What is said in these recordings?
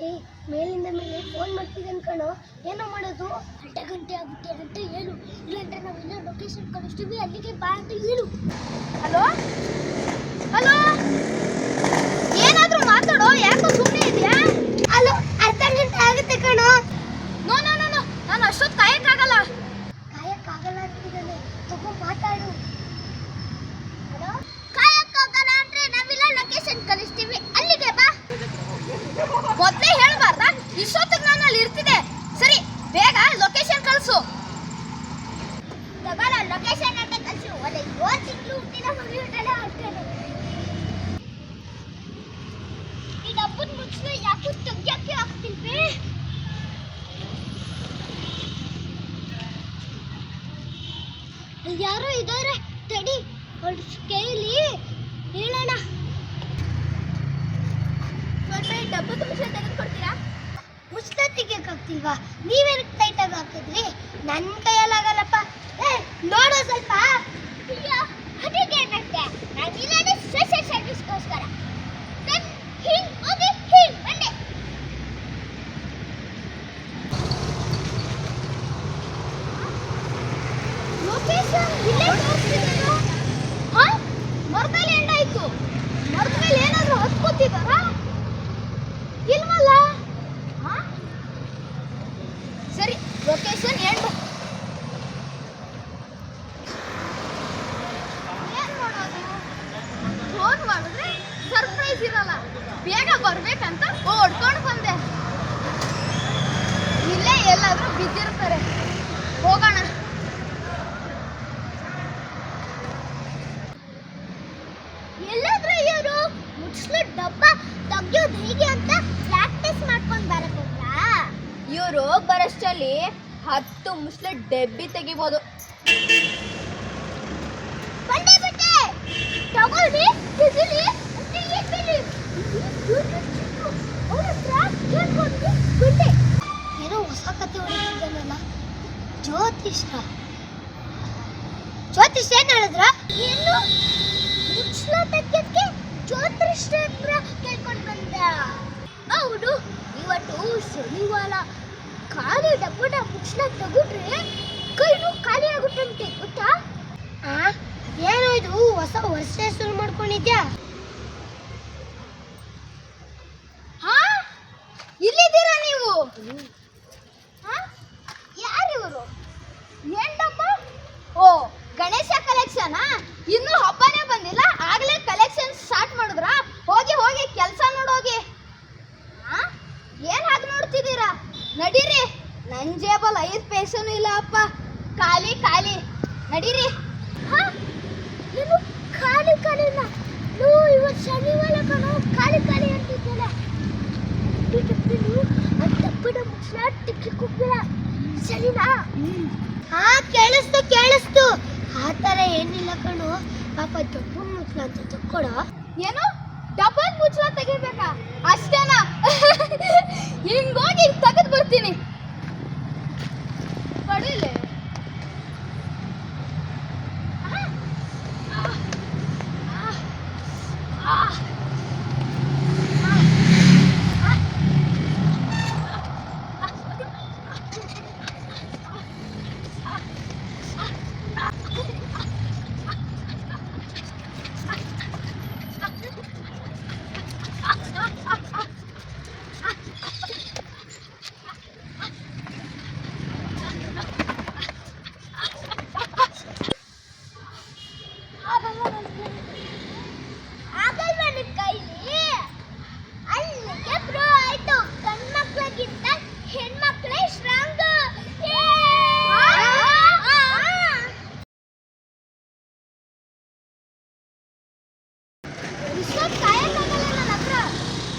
ಏ ಮೇಲಿಂದ ಮೇಲೆ ಫೋನ್ ಮಾಡ್ತಿದ್ದೇನೆ ಕಣೋ ಏನೋ ಮಾಡೋದು ಅರ್ಧ ಗಂಟೆ ಆಗುತ್ತೆ ಅಂತ ಹೇಳು ಇಲ್ಲಾಂದ್ರೆ ನಾವೆಲ್ಲ ಲೊಕೇಶನ್ ಕಳಿಸ್ತೀವಿ ಅಲ್ಲಿಗೆ ಬಾ ಅಂತ ಹೇಳು ಹಲೋ ಹಲೋ ಏನಾದ್ರೂ ಮಾತಾಡೋ ಯಾಕೋ ಸುಮ್ಮನೆ ಇದೆಯಾ ಅಲೋ ಅರ್ಧ ಗಂಟೆ ಆಗುತ್ತೆ ಕಣೋ ನೋ ನೋ ನೋ ನೋ ನಾನು ಅಷ್ಟೊತ್ತು ಕಾಯಕ್ಕಾಗಲ್ಲ ಕಾಯಕ್ಕಾಗಲ್ಲ ಅಂತಿದ್ದಾನೆ ತಗೋ ಮಾತಾಡು ಹಲೋ ಕಾಯಕ್ಕಾಗಲ್ಲ ಅಂದ್ರೆ ನಾವೆಲ್ಲ ಲೊಕೇಶನ್ ಕಳಿಸ್ತೀವಿ ಅಲ್ಲಿಗೆ ಬಾ ಮೊದಲೇ ಹೇಳ್ಬಾರ್ದಾ ಇಷ್ಟೊತ್ತಿಗೆ ನಾನು ಅಲ್ಲಿ ಇರ್ತಿದ್ದೆ ಸರಿ ಬೇಗ ಲೊಕೇಶನ್ ಕಳಿಸು ತಗೋಲ್ಲ ಲೊಕೇಶನ್ ಅಂತ ಕಳಿಸು ಒಳ್ಳೆ ಏಳು ತಿಂಗಳು ಹುಟ್ಟಿದ ಮಗು ಇರ್ತಾನೆ ಅಷ್ಟೇ ಈ ಡಬ್ಬದ ಮುಚ್ಚಲು ಯಾಕೂ ತೆಗ್ಯಕ್ಕೆ ಆಗ್ತಿಲ್ವೇ ಅಲ್ಲಿ ಯಾರೋ ಇದಾರೆ. ತಡಿ, ಅವ್ರ ಕೈಲಿ ಹೇಳೋಣ ಸ್ವಲ್ಪ ಡಬ್ಬದ ವಿಷಯ ತೆಗೆದುಕೊಡ್ತೀರಾ ಮುಚ್ಚಳ ತೆಗಿಯಕ್ಕಾಗ್ತಿಲ್ವಾ ನೀವೇನಕ್ಕೆ ಟೈಟಾಗಿ ಹಾಕಿದ್ರಿ? ನನ್ನ ಕೈಯಲ್ಲಾಗಲ್ಲಪ್ಪ ಏ, ನೋಡು ಸ್ವಲ್ಪ. ಅದಕ್ಕೆ ಏನಂತೆ ನಾನು ಇಲ್ಲದೆ ಹಿಂಗ್ ಹೋಗಿ ಹಿಂಗ್ ಬಂದೆ ಲೊಕೇಶನ್ ಇಲ್ಲೇ ತೋರಿಸ್ತಿದ್ರು ಹಾ ಮರದಲ್ಲಿ ಎಂಡಾಯ್ತು ಮರದ ಮೇಲೆ ಏನಾದರೂ ಹತ್ಕೋತಿದಾರಾ ಇಲ್ವಲ್ಲ ಹಾ ಸರಿ ಲೊಕೇಶನ್ ಎಂಡು ಏನ್ ಮಾಡೋದು ಫೋನ್ ಮಾಡಿದ್ರೆ ಸರ್ಪ್ರೈಸ್ ಇರಲ್ಲ ಬೇಗ ಬರ್ಬೇಕಂತ ಓಡ್ಕೊಂಡು ಬಂದೆ ಇಲ್ಲೇ ಎಲ್ಲಾದ್ರೂ ಬಿದ್ದಿರ್ತಾರೆ ಹೋಗೋಣ ಎಲ್ಲಾದ್ರೂ ಇವರು ಮುಚ್ಚಲು ಡಬ್ಬ ತೆಗ್ಯೋದು ಹೇಗೆ ಅಂತ ಪ್ರಾಕ್ಟೀಸ್ ಮಾಡ್ಕೊಂಡು ಬರಬೇಕಾ ಇವರು ಬರಷ್ಟಲ್ಲಿ ಹತ್ತು ಮುಸ್ಲೆ ಡೆಬ್ಬಿ ತೆಗಿಬೋದು. ಬಂದೆ ಬಿಟ್ಟೆ. ತಗೊಳ್ಳಿ ತೆಗಿಲಿ ಏನೋ ಹೊಸ ಕತೆ ಹೊಡಿತಿದ್ದಾನಲ್ಲ ಜ್ಯೋತಿಷ ಜ್ಯೋತಿಷ್ ಏನ್ ಹೇಳಿದ್ರ? ಏನು? ಮುಚ್ಚಲ ತೆಗ್ಯಕ್ಕೆ ಜ್ಯೋತಿಷ್ ಹತ್ರ ಕೇಳ್ಕೊಂಡು ಬಂದ ಹೌದು, ಇವತ್ತು ಶನಿವಾರ ಖಾಲಿ ಡಬ್ಬದ ಮುಚ್ಚಲ ತೆಗೆದ್ರೆ ಕೈನು ಖಾಲಿ ಆಗುತ್ತಂತೆ, ಗೊತ್ತಾ? ಏನೋ ಇದು ಹೊಸ ವರ್ಷ ಶುರು ಮಾಡ್ಕೊಂಡಿದ್ಯಾ ಹಾ ಇಲ್ಲಿದ್ದೀರಾ ನೀವು ಹಾ ಯಾರಿವರು ಏನ್ಡಪ್ಪ ಓ ಗಣೇಶ ಕಲೆಕ್ಷನ್ ಇನ್ನೂ ಹಬ್ಬನೇ ಬಂದಿಲ್ಲ ಆಗ್ಲೇ ಕಲೆಕ್ಷನ್ ಸ್ಟಾರ್ಟ್ ಮಾಡಿದ್ರಾ ಹೋಗಿ ಹೋಗಿ ಕೆಲಸ ನೋಡೋಗಿ ಹಾ ಏನ್ ಹಾಗೆ ನೋಡ್ತಿದ್ದೀರಾ ನಡೀರಿ ನನ್ ಜೇಬಲ್ ಪೈಸನೂ ಇಲ್ಲ, ಅಪ್ಪ. ಖಾಲಿ ಖಾಲಿ. ನಡೀರಿ. ಹಾ? ಖಾಲಿ ಖಾಲಿನ ನೋ, ಇವತ್ತು ಶನಿವಾರ ಕಣೋ. ಖಾಲಿ ಖಾಲಿ ಡಬ್ಬನು ಮುಚ್ಚಲ ಸರಿನಾ? ಹಾ, ಕೇಳಿಸ್ತು ಕೇಳಿಸ್ತು. ಆ ಥರ ಏನಿಲ್ಲ ಕಣೋ. ಪಾಪ ಡಬ್ಬನ್ ಮುಚ್ಚಲ ಅಂತ ತಕ್ಕೊಡ ಏನು? ಡಬಲ್ ಮುಚ್ಚಳ ತೆಗಿಬೇಕಾ ಅಷ್ಟೇನಾ ಹಿಂಗೋಗಿ ತೆಗೆದು ಬರ್ತೀನಿ ಪಡಿಲೆ ಆಗಲ್ವಾ ನಿನ್ ಕೈಲಿ ಅಲ್ಲಿಗೆ ಪ್ರೋ ಆಯ್ತು ಗಂಡ್ಮಕ್ಳಿಗಿಂತ ಹೆಣ್ಮಕ್ಳೇ ಸ್ಟ್ರಾಂಗ್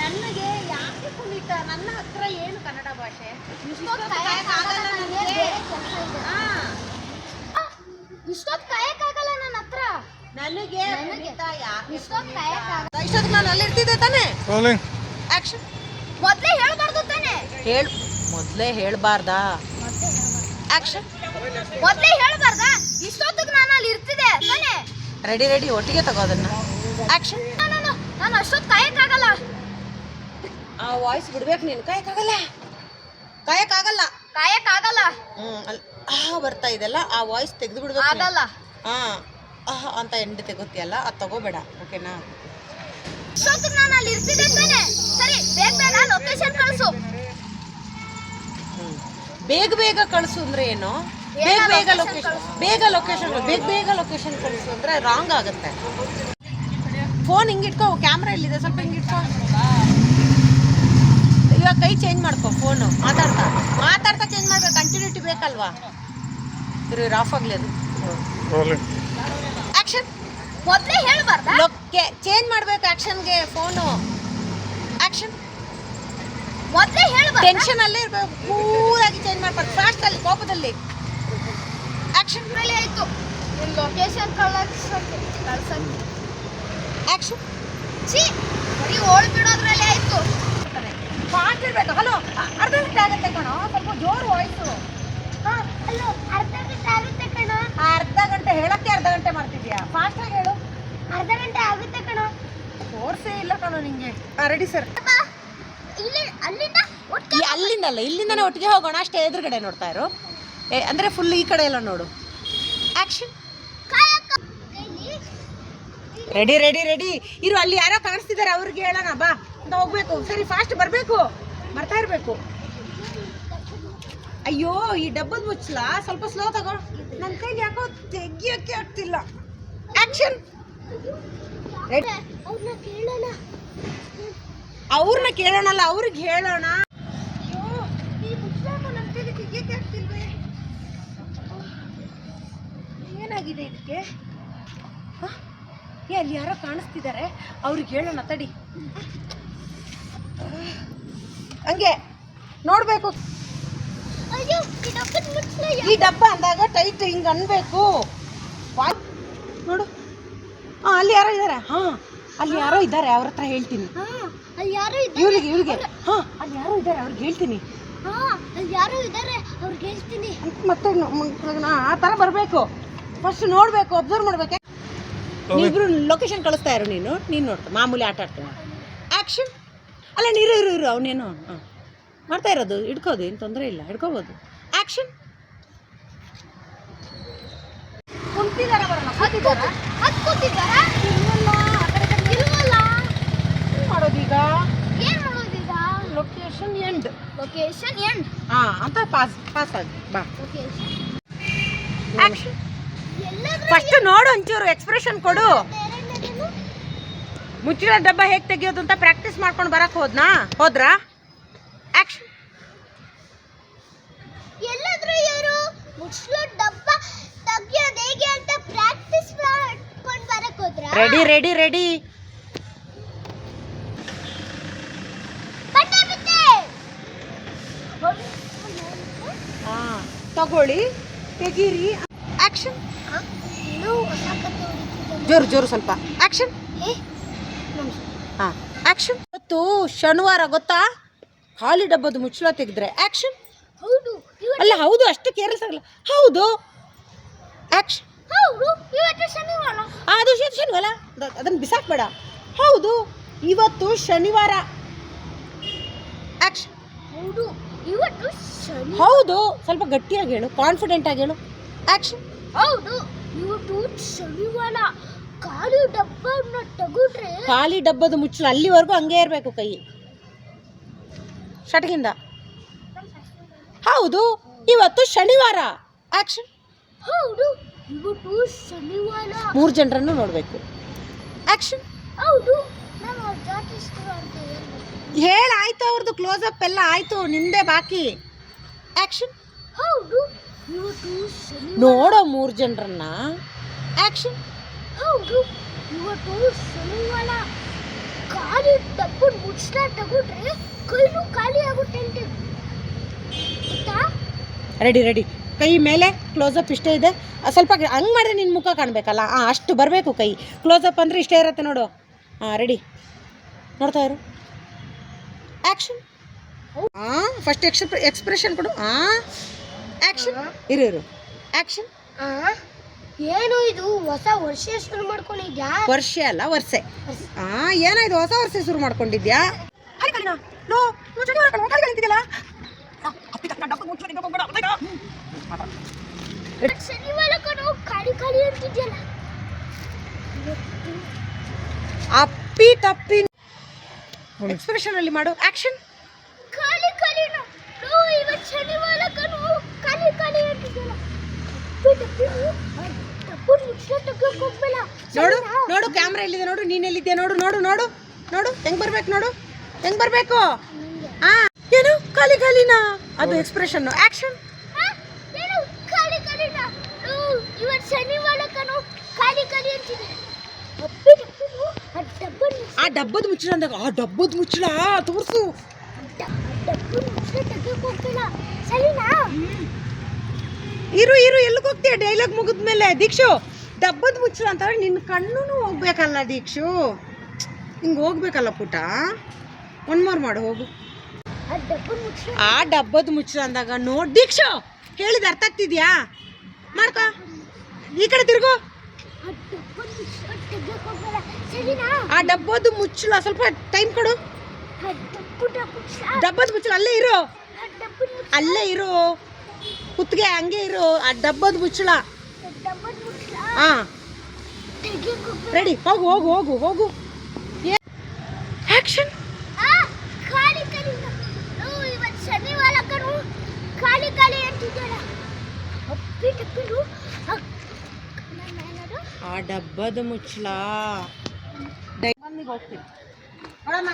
ನನಗೆ ಯಾಕೆ ಕುಣಿತ ನನ್ನ ಹತ್ರ ಏನು ಕನ್ನಡ ಭಾಷೆ ಇಷ್ಟೊತ್ತು ಕಾಯಕ್ಕಾಗಲ್ಲ ನನ್ನ ಹತ್ರ ನನಗೆ ನನಗೆ ಕುಣಿತ ಯಾಕೆ ಇಷ್ಟೊತ್ತು ಕಾಯಕ್ಕಾಗಲ್ಲ ಇಷ್ಟೊತ್ತಿಗೆ ನಾನು ಅಲ್ಲಿರ್ತಿದ್ದೆ ತಾನೆ ರೋಲಿಂಗ್ ಆಕ್ಷನ್. ಮೊದ್ಲೇ ಹೇಳಬಾರ್ದು ತಾನೆ. ಹೇಳ್ ಮೊದಲೇ ಹೇಳಬಾರ್ದಾ? ಆಕ್ಷನ್. ಮೊದ್ಲೇ ಹೇಳ್ಬಾರ್ದಾ? ಇಷ್ಟೊತ್ತಿಗೆ ನಾನು ಅಲ್ಲಿ ಇರ್ತಿದ್ದೆ ತಾನೆ. ರೆಡಿ ರೆಡಿ ಒಟ್ಟಿಗೆ ತಗೋದನ್ನ ಆಕ್ಷನ್. ನಾನು ನಾನು ಅಷ್ಟೊತ್ತು ಕಾಯಕ್ಕಾಗಲ್ಲ. ಆ ವಾಯ್ಸ್ ಬಿಡ್ಬೇಕು ನೀನು. ಕಾಯಕ್ಕಾಗಲ್ಲ. ಕಾಯಕ್ಕಾಗಲ್ಲ. ಕಾಯಕ್ಕಾಗಲ್ಲ. ಹ್ಞೂ ಅಲ್ಲಿ ಆ ಬರ್ತಾ ಇದೆಲ್ಲ ಆ ವಾಯ್ಸ್ ತೆಗೆದು ಬಿಡ್ಬೇಕು. ಆಗಲ್ಲ. ಹಾ. ಆಹ್ ಅಂತ ಎಂಡ್ ಗೊತ್ತಿಯಲ್ಲ ಅದು ತಗೋಬೇಡ ಓಕೆನಾ? ನಾನು ಅಲ್ಲಿ ಇರ್ತಿದ್ದೆ ತಾನೆ ಸರಿ ಬೇಗ ಬೇಗ ಲೊಕೇಶನ್ ಕಳಿಸು. ಬೇಗ ಬೇಗ ಕಳಿಸು ಅಂದ್ರೆ ಏನು? ಬೇಗ ಬೇಗ ಲೊಕೇಶನ್ ಬೇಗ ಲೊಕೇಶನ್ ಬೇಗ ಬೇಗ ಲೊಕೇಶನ್ ಕಳಿಸು ಅಂದ್ರೆ ರಾಂಗ್ ಆಗುತ್ತೆ. ಫೋನ್ ಹಿಂಗಿಟ್ಕೋ ಕ್ಯಾಮ್ರಾ ಎಲ್ಲಿದೆ ಸ್ವಲ್ಪ ಹಿಂಗಿಟ್ಕೋ ಇವಾಗ ಕೈ ಚೇಂಜ್ ಮಾಡ್ಕೋ ಫೋನು ಮಾತಾಡ್ತಾ. ಮಾತಾಡ್ತಾ ಚೇಂಜ್ ಮಾಡ್ಬೇಕು ಕಂಟಿನ್ಯೂಟಿ ಬೇಕಲ್ವಾ? ಇರು ಆಫ್ ಆಗಲಿ ಅದು. ಮೊದ್ಲೇ ಹೇಳಬಾರ್ದ? ಲೊಕ್ಕೆ ಚೇಂಜ್ ಮಾಡ್ಬೇಕು ಆಕ್ಷನ್ಗೆ ಫೋನು ಆಕ್ಷನ್ ಮೊದಲೇ ಹೇಳಬಾರ್ದು? ಟೆನ್ಷನ್ ಅಲ್ಲೇ ಇರಬೇಕು. ಪೂರಾಗಿ ಚೇಂಜ್ ಮಾಡ್ಬಾರ್ದು ಫಾಸ್ಟ್ ಅಲ್ಲಿ ಕೋಪದಲ್ಲಿ. ಆಕ್ಷನ್ ಮೇಲೆ ಆಯ್ತು. ನಿಮ್ಮ ಲೊಕೇಶನ್ ಕಳ್ಸಕ್ಕೆ ಕಳ್ಸಕ್ಕೆ ಆಕ್ಷನ್ ಛೀ ಬರೀ ಓಡ್ ಬಿಡೋದ್ರಲ್ಲಿ ಆಯ್ತು. ಫಾಸ್ಟ್ ಇರ್ಬೇಕು ಹಲೋ ಅರ್ಧ ಗಂಟೆ ಆಗುತ್ತೆ ಕಣೋ. ಸ್ವಲ್ಪ ಜೋರು ವಾಯ್ಸು ಅರ್ಧ ಗಂಟೆ ಆಗುತ್ತೆ ಕಣ. ಅರ್ಧ ಗಂಟೆ ಹೇಳಕ್ಕೆ ಅರ್ಧ ಗಂಟೆ ಮಾಡ್ತಿದ್ಯಾ ಫಾಸ್ಟ್ ಆಗಿ ಹೇಳು. ಅರ್ಧ ಗಂಟೆ ಆಗುತ್ತೆ ಕಣ. ತೋರ್ಸೇ ಇಲ್ಲ ಕಣೋ ನಿಂಗೆ. ರೆಡಿ ಸರ್ ಇಲ್ಲಿ ಅಲ್ಲಿಂದ ಅಲ್ಲಿಂದಲ್ಲ ಅಲ್ಲಿಂದ ಅಲ್ಲ ಇಲ್ಲಿಂದನೇ ಒಟ್ಟಿಗೆ ಹೋಗೋಣ ಅಷ್ಟೇ ಎದುರುಗಡೆ ನೋಡ್ತಾ ಇರು. ಏ, ಅಂದ್ರೆ ಫುಲ್ ಈ ಕಡೆ ಎಲ್ಲ ನೋಡು. ಆಕ್ಷನ್ ಕಾಯಕ ರೆಡಿ ರೆಡಿ ರೆಡಿ ಇರು ಅಲ್ಲಿ ಯಾರೋ ಕಾಣಿಸ್ತಿದ್ದಾರೆ ಅವ್ರಿಗೆ ಹೇಳೋಣ ಬಾ. ಅಂತ ಹೋಗ್ಬೇಕು. ಸರಿ ಫಾಸ್ಟ್ ಬರಬೇಕು. ಬರ್ತಾ ಇರಬೇಕು. ಅಯ್ಯೋ ಈ ಡಬ್ಬದ ಮುಚ್ಚಲ? ಸ್ವಲ್ಪ ಸ್ಲೋ ತಗೋ. ನನ್ನ ಕೈಗೆ ಯಾಕೋ ತೆಗಿಯೋಕ್ಕೆ ಆಗ್ತಿಲ್ಲ. ಆಕ್ಷನ್ ಅವ್ರನ್ನ ಕೇಳೋಣ. ಅವ್ರನ್ನ ಕೇಳೋಣಲ್ಲ ಅವ್ರಿಗೆ ಹೇಳೋಣ. ಏನಾಗಿದೆ ಇದಕ್ಕೆ? ಹ? ಏ ಅಲ್ಲಿ ಯಾರೋ ಕಾಣಿಸ್ತಿದ್ದಾರೆ ಅವ್ರಿಗೆ ಹೇಳೋಣ ತಡಿ. ಹಂಗೆ ನೋಡ್ಬೇಕು. ಈ ಡಬ್ಬ ಅಂದಾಗ ಟೈಟ್ ಹಿಂಗೆ ಅನ್ಬೇಕು. ನೋಡು. ಹಾ ಅಲ್ಲಿ ಯಾರೋ ಇದ್ದಾರೆ ಹಾ ಅಲ್ಲಿ ಯಾರೋ ಇದ್ದಾರೆ ಅವ್ರ ಹತ್ರ ಹೇಳ್ತೀನಿ. ಹಾ ಅಲ್ಲಿ ಯಾರೋ ಇದ್ದಾರೆ ಇವ್ರಿಗೆ ಇವ್ರಿಗೆ ಹಾ ಅಲ್ಲಿ ಯಾರೋ ಇದ್ದಾರೆ ಅವ್ರಿಗೆ ಹೇಳ್ತೀನಿ. ಹಾ ಅಲ್ಲಿ ಯಾರೋ ಇದ್ದಾರೆ ಅವ್ರಿಗೆ ಹೇಳ್ತೀನಿ. ಮತ್ತೆ ಆ ಥರ ಬರಬೇಕು. ಫಸ್ಟ್ ನೋಡಬೇಕು ಅಬ್ಸರ್ವ್ ಮಾಡ್ಬೇಕು. ಇಬ್ರು ಲೊಕೇಶನ್ ಕಳಿಸ್ತಾ ಇರು ನೀನು. ನೀನು ನೋಡ್ತಾ ಮಾಮೂಲಿ ಆಟ ಆಡ್ತೀನಿ. ಆ್ಯಕ್ಷನ್ ಅಲ್ಲ ನೀರು ಇರು ಇರು ಅವನೇನು ಹಾಂ. ಮಾಡ್ತಾ ಇರೋದು ಹಿಡ್ಕೋದು ಏನು ತೊಂದರೆ ಇಲ್ಲ ಹಿಡ್ಕೋಬೋದು. ಆ್ಯಕ್ಷನ್ ಕುಂತಿದಾರ ಬರೋಣ ಹತ್ಕೋತ ಹತ್ಕೋತಿದ್ದಾರಾ ಇಲ್ವಲ್ಲ ಇಲ್ವಲ್ಲ ಏನು ಮಾಡೋದೀಗ? ಏನ್ ಮಾಡೋದೀಗ? ಲೊಕೇಶನ್ ಎಂಡ್ ಲೊಕೇಶನ್ ಎಂಡ್ ಹಾಂ ಅಂತ ಪಾಸ್ ಪಾಸ್ ಆಗಿ. ಬಾ. ಲೊಕೇಶನ್ ಆ್ಯಕ್ಷನ್ ಫಸ್ಟ್ ನೋಡು ಒಂಚೂರು ಎಕ್ಸ್ಪ್ರೆಷನ್ ಕೊಡು. ಮುಚ್ಚಿರ ಮುಚ್ಚಿದ ಡಬ್ಬ ಹೇಗೆ ತೆಗಿಯೋದು ಅಂತ ಪ್ರಾಕ್ಟೀಸ್ ಮಾಡ್ಕೊಂಡು ಬರಕ್ ಹೋದ್ನಾ? ಹೋದ್ರಾ? ಆಕ್ಷನ್ ಎಲ್ಲಾದ್ರೂ ಇವರು ಮುಚ್ಚಲೋ ಡಬ್ಬ ತೆಗಿಯೋದು ಹೇಗೆ ಅಂತ ಪ್ರಾಕ್ಟೀಸ್ ಮಾಡ್ಕೊಂಡು ಬರಕ್ ಹೋದ್ರ? ರೆಡಿ ರೆಡಿ ರೆಡಿ ಬಟ್ಟೆ ಬಿಟ್ಟೆ. ಹಾ ತಗೊಳ್ಳಿ. ತೆಗೀರಿ. ಆಕ್ಷನ್. ಜೋರು ಜೋರು ಸ್ವಲ್ಪ. ಆಕ್ಷನ್ ಹಾ. ಆಕ್ಷನ್ ಇವತ್ತು ಶನಿವಾರ ಗೊತ್ತಾ? ಖಾಲಿ ಡಬ್ಬದ ಮುಚ್ಚಳ ತೆಗೆದ್ರೆ. ಆಕ್ಷನ್ ಹೌದು. ಅಲ್ಲ ಹೌದು ಅಷ್ಟು ಕೇರ್ಲೆಸ್ ಆಗಲ್ಲ ಹೌದು. ಆಕ್ಷನ್ ಹೌದು ಇವತ್ತು ಶನಿವಾರ. ಅದು ಶನಿ ಶನಿವಾರ ಅದನ್ನು ಬಿಸಾಕ್ಬೇಡ. ಹೌದು ಇವತ್ತು ಶನಿವಾರ. ಆಕ್ಷನ್ ಹೌದು ಇವತ್ತು ಶನಿ ಹೌದು ಸ್ವಲ್ಪ ಗಟ್ಟಿಯಾಗಿ ಹೇಳು ಕಾನ್ಫಿಡೆಂಟ್ ಆಗಿ ಹೇಳು. ಆಕ್ಷನ್ ಹೌದು ಇವತ್ತು ಶನಿವಾರ. ಖಾಲಿ ಡಬ್ಬನ ತೆಗೆದ್ರೆ ಖಾಲಿ ಡಬ್ಬದ ಮುಚ್ಚಲು ಅಲ್ಲಿವರೆಗೂ ಹಂಗೆ ಇರಬೇಕು ಕೈ. ಶಟಗಿಂದ ಹೌದು ಇವತ್ತು ಶನಿವಾರ. ಆಕ್ಷನ್ ಹೌದು ಇವತ್ತು ಶನಿವಾರ. ಮೂರು ಜನರನ್ನು ನೋಡಬೇಕು. ಆಕ್ಷನ್ ಹೌದು ನಮ್ಮ ಜಾತಿಸ್ತು ಅಂತ ಹೇಳ್ಬೇಕು. ಹೇಳ ಆಯ್ತು ಅವ್ರದ್ದು ಕ್ಲೋಸ್ ಅಪ್ ಎಲ್ಲ ಆಯ್ತು ನಿಂದೆ ಬಾಕಿ. ಆಕ್ಷನ್ ಹೌದು ಇವತ್ತು ನೋಡೋ ಮೂರು ಜನರನ್ನ. ಆಕ್ಷನ್ ಹೌದು ಇವತ್ತು ಶನಿವಾರ. ಖಾಲಿ ತಪ್ಪು ಮುಚ್ಚಲ ತಗೊಂಡ್ರೆ ಕೈನು ಖಾಲಿ ಆಗುತ್ತೆ ಅಂತ. ರೆಡಿ ರೆಡಿ ಕೈ ಮೇಲೆ ಕ್ಲೋಸಪ್ ಇಷ್ಟೇ ಇದೆ ಸ್ವಲ್ಪ ಹಂಗೆ ಮಾಡಿದ್ರೆ ನಿನ್ನ ಮುಖ ಕಾಣಬೇಕಲ್ಲ ಹಾಂ ಅಷ್ಟು ಬರಬೇಕು ಕೈ ಕ್ಲೋಸಪ್ ಅಂದರೆ ಇಷ್ಟೇ ಇರುತ್ತೆ ನೋಡು ಹಾಂ ರೆಡಿ ನೋಡ್ತಾ ಇರು ಆ್ಯಕ್ಷನ್ ಹಾಂ ಫಸ್ಟ್ ಎಕ್ಸ್ಪ್ರೆಷನ್ ಕೊಡು ಹಾಂ ಆ್ಯಕ್ಷನ್ ಇರು ಇರು ಆ್ಯಕ್ಷನ್ ಏನು ಇದು ಹೊಸ ವರ್ಷ ಶುರು ಮಾಡ್ಕೊಂಡಿದ್ಯಾ ವರ್ಷ ಅಲ್ಲ ವರ್ಷೆ ಆ ಏನಾಯ್ತು ಹೊಸ ವರ್ಷ ಶುರು ಮಾಡ್ಕೊಂಡಿದ್ಯಾ ಅಲ್ಲಿ ಕಲಿನಾ ನೋ ಮಾಡ್ಕೊಂಡು ಅಪ್ಪಿ ತಕ್ಕ ಡಬ್ಬ ಹೋಗ್ಬೇಡ, ಖಾಲಿ ಖಾಲಿ ಅಪ್ಪಿ ತಪ್ಪಿ ಎಕ್ಸ್ಪ್ರೆಷನ್ ಅಲ್ಲಿ ಮಾಡು. ಆಕ್ಷನ್ ಖಾಲಿ ಖಾಲಿನ ಲೋ ಇವತ್ತು ಶನಿವಾರ ಕಣೋ. ಖಾಲಿ ಖಾಲಿ ಹೋಗ್ಬೇಡ. ನೋಡು ನೋಡು ಕ್ಯಾಮ್ರಾ ಎಲ್ಲಿದೆ ನೋಡು ನೀನ್ ಎಲ್ಲಿದ್ದೆ ನೋಡು ನೋಡು ನೋಡು ನೋಡು ಹೆಂಗ್ ಬರ್ಬೇಕು ನೋಡು ಹೆಂಗ್ ಬರ್ಬೇಕು? ಆ ಏನು? ಖಾಲಿ ಖಾಲಿನಾ? ಅದು ಎಕ್ಸ್ಪ್ರೆಷನ್ ಆಕ್ಷನ್ ಹಾ? ಏನು ಖಾಲಿ ಖಾಲಿನ ಲೋ ಇವತ್ತು ಶನಿವಾರ ಕಣೋ ಖಾಲಿ ಖಾಲಿ ಅಂತಿದ್ಯಲ್ಲ ಅಪ್ಪಿ ತಪ್ಪಿನು ಆ ಡಬ್ಬ ಆ ಡಬ್ಬದ ಮುಚ್ಚಳ ಅಂದಾಗ, ಆ ಡಬ್ಬದ ಮುಚ್ಚಳ ತೋರಿಸು. ಇರು ಇರು, ಎಲ್ಲಿಗೆ ಹೋಗ್ತೀಯ? ಡೈಲಾಗ್ ಮುಗಿದ್ಮೇಲೆ, ದೀಕ್ಷು, ಡಬ್ಬದ ಮುಚ್ಚಳ ಅಂತ ನಿನ್ನ ಕಣ್ಣು ಹೋಗ್ಬೇಕಲ್ಲ ದೀಕ್ಷು. ಹಿಂಗೆ ಹೋಗ್ಬೇಕಲ್ಲ ಪುಟ? ಒನ್ ಮೋರ್ ಮಾಡು, ಹೋಗು. ಆ ಡಬ್ಬದ ಮುಚ್ಚಳ ಅಂದಾಗ ನೋಡ್, ದೀಕ್ಷು, ಹೇಳಿದ ಅರ್ಥ ಆಗ್ತಿದ್ಯಾ? ಮಾಡ್ಕೋ ಈ ಕಡೆ ತಿರುಗು. ಆ ಮುಚ್ಚಲ ಡಬ್ಬದ ಮುಚ್ಚಳ ಸ್ವಲ್ಪ ಟೈಮ್ ಕೊಡು. ಮುಚ್ಚಲ ಡಬ್ಬದ ಮುಚ್ಚಳ ಅಲ್ಲೇ ಇರು. ಮುಚ್ಚಲ ಅಲ್ಲೇ ಇರು. ಕುತ್ತಿಗೆ ಹಂಗೆ ಇರು. ಆ ಡಬ್ಬದ ಮುಚ್ಚಳ. ಮುಚ್ಚಲ ಹಾ ರೆಡಿ ಹೋಗು ಹೋಗು ಹೋಗು ಹೋಗು. ಆಕ್ಷನ್ ಶನಿವಾರ ಕಣು. ಖಾಲಿ ಖಾಲಿ ಅಂತಿದ್ದಾಳ ಅಪ್ಪಿ ಟಪ್ಪಿರು ಆ ಡಬ್ಬದ ಮುಚ್ಚಳ ಡೈಮಂದಿಗೆ ಹೋಗ್ತೀನಿ ನೋಡಮ್ಮ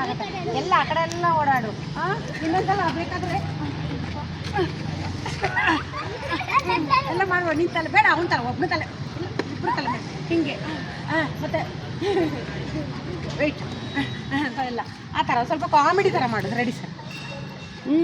ಆಗುತ್ತೆ. ಎಲ್ಲ ಆ ಕಡೆ ಎಲ್ಲ ಓಡಾಡು. ಹಾಂ ಇನ್ನೊಂದ್ಸಲ ಬೇಕಾದ್ರೆ. ಎಲ್ಲ ಮಾಡುವ ನಿನ್ ತಲೆ ಬೇಡ, ಅವನ ತಲೆ ಒಬ್ಬನ ತಲೆ. ಇಬ್ಬರು ತಲೆ ಹಿಂಗೆ. ಹಾಂ ಮತ್ತೆ. ವೆಯ್ಟ್ ಎಲ್ಲ. ಆ ಥರ. ಸ್ವಲ್ಪ ಕಾಮಿಡಿ ಥರ ಮಾಡೋದು. ರೆಡಿ ಸರ್ ಹ್ಞೂ